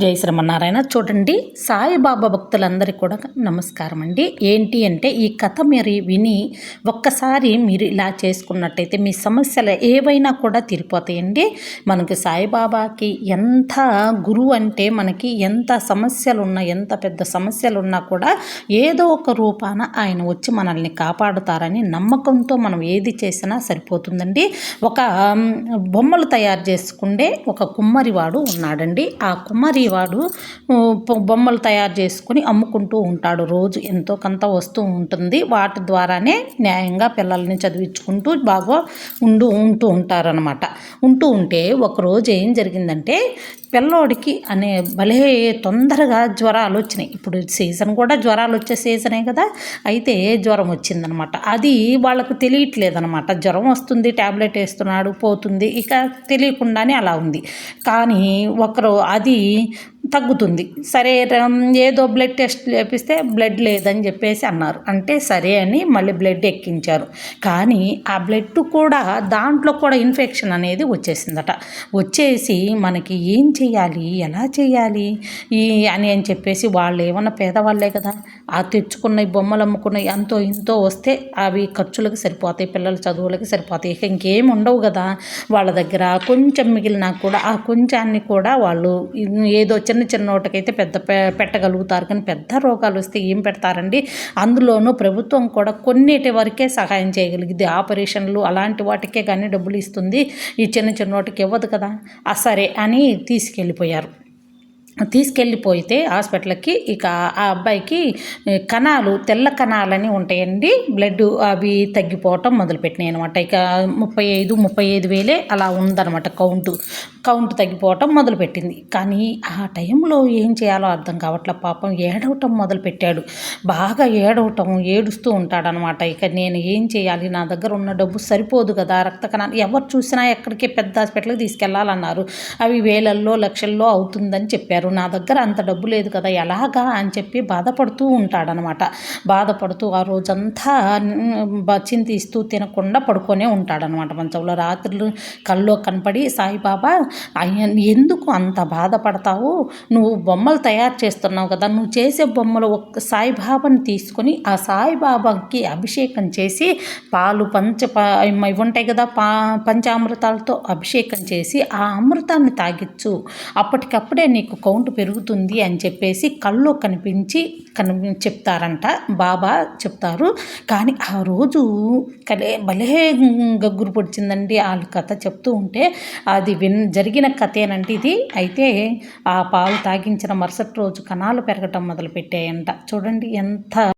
జై శ్రీమన్నారాయణ. చూడండి సాయిబాబా భక్తులందరికీ కూడా నమస్కారం అండి. ఏంటి అంటే ఈ కథ మీరు విని ఒక్కసారి మీరు ఇలా చేసుకున్నట్టయితే మీ సమస్యలు ఏవైనా కూడా తీరిపోతాయండి. మనకి సాయిబాబాకి ఎంత గురువు అంటే మనకి ఎంత సమస్యలు ఉన్నా ఎంత పెద్ద సమస్యలు ఉన్నా కూడా ఏదో ఒక రూపాన ఆయన వచ్చి మనల్ని కాపాడుతారని నమ్మకంతో మనం ఏది చేసినా సరిపోతుందండి. ఒక బొమ్మలు తయారు చేసుకుండే ఒక కుమ్మరివాడు ఉన్నాడండి. ఆ కుమ్మరి వాడు బొమ్మలు తయారు చేసుకుని అమ్ముకుంటూ ఉంటాడు. రోజు ఎంతో కొంత వస్తూ ఉంటుంది. వాటి ద్వారానే న్యాయంగా పిల్లల్ని చదివించుకుంటూ బాగా ఉండు ఉంటూ ఉంటారనమాట ఉంటూ ఉంటే ఒకరోజు ఏం జరిగిందంటే పిల్లోడికి అనే భలే తొందరగా జ్వరాలు వచ్చినాయి. ఇప్పుడు సీజన్ కూడా జ్వరాలు వచ్చే సీజనే కదా అయితే జ్వరం వచ్చిందనమాట. అది వాళ్ళకు తెలియట్లేదనమాట. జ్వరం వస్తుంది ట్యాబ్లెట్ వేస్తున్నాడు పోతుంది ఇక తెలియకుండానే అలా ఉంది. కానీ ఒకరు అది తగ్గుతుంది. సరే ఏదో బ్లడ్ టెస్ట్ చేపిస్తే బ్లడ్ లేదని చెప్పేసి అన్నారు. అంటే సరే అని మళ్ళీ బ్లడ్ ఎక్కించారు. కానీ ఆ బ్లడ్ కూడా దాంట్లో కూడా ఇన్ఫెక్షన్ అనేది వచ్చేసిందట. వచ్చేసి మనకి ఏం చేయాలి? ఎలా చేయాలి? ఈ అని అని చెప్పేసి వాళ్ళు ఏమన్నా పేదవాళ్ళే కదా. ఆ తెచ్చుకున్న బొమ్మలు అమ్ముకున్న ఎంతో ఇంతో వస్తే అవి ఖర్చులకు సరిపోతాయి పిల్లల చదువులకి సరిపోతాయి. ఇక ఇంకేం ఉండవు కదా. వాళ్ళ దగ్గర కొంచెం మిగిలినా కూడా ఆ కొంచాన్ని కూడా వాళ్ళు ఏదో చిన్న చిన్న నోటకైతే పెద్ద పెట్టగలుగుతారు. కానీ పెద్ద రోగాలు వస్తే ఏం పెడతారండి? అందులోనూ ప్రభుత్వం కూడా కొన్నిటి వరకే సహాయం చేయగలిగింది. ఆపరేషన్లు అలాంటి వాటికే కానీ డబ్బులు ఇస్తుంది. ఈ చిన్న చిన్న నోటికి ఇవ్వదు కదా. ఆ సరే అని తీసుకెళ్ళిపోయారు. తీసుకెళ్ళిపోతే హాస్పిటల్కి ఇక ఆ అబ్బాయికి కణాలు తెల్ల కణాలని ఉంటాయండి. బ్లడ్ అవి తగ్గిపోవటం మొదలుపెట్టినాయి అనమాట ఇక ముప్పై ఐదు ముప్పై ఐదు వేలే అలా ఉందన్నమాట కౌంటు. కౌంట్ తగ్గిపోవటం మొదలుపెట్టింది. కానీ ఆ టైంలో ఏం చేయాలో అర్థం కావట్లే. పాపం ఏడవటం మొదలుపెట్టాడు. బాగా ఏడవటం ఏడుస్తూ ఉంటాడనమాట ఇక నేను ఏం చేయాలి? నా దగ్గర ఉన్న డబ్బు సరిపోదు కదా. రక్త కణాలు ఎవరు చూసినా ఎక్కడికే పెద్ద హాస్పిటల్కి తీసుకెళ్ళాలన్నారు. అవి వేలల్లో లక్షల్లో అవుతుందని చెప్పారు. నా దగ్గర అంత డబ్బు లేదు కదా ఎలాగా అని చెప్పి బాధపడుతూ ఉంటాడనమాట. బాధపడుతూ ఆ రోజంతా చింతిస్తూ తినకుండా పడుకొనే ఉంటాడనమాట. మంచంలో రాత్రులు కల్లో కనపడి సాయిబాబా ఎందుకు అంత బాధపడతావు? నువ్వు బొమ్మలు తయారు చేస్తున్నావు కదా నువ్వు చేసే బొమ్మలు ఒక్క సాయిబాబాని తీసుకొని ఆ సాయిబాబాకి అభిషేకం చేసి పాలు పంచ ఇవి ఉంటాయి కదా పా పంచామృతాలతో అభిషేకం చేసి ఆ అమృతాన్ని తాగిచ్చు. అప్పటికప్పుడే నీకు కౌంట్ పెరుగుతుంది అని చెప్పేసి కళ్ళు కనిపించి కని చెప్తారంట. బాబా చెప్తారు. కానీ ఆ రోజు కలే భలే గగ్గురు పొడిచిందండి వాళ్ళ కథ చెప్తూ ఉంటే. అది విన్ జరిగిన కథేనంటే ఇది. అయితే ఆ పాలు తాగించిన మరుసటి రోజు కణాలు పెరగటం మొదలుపెట్టాయంట. చూడండి ఎంత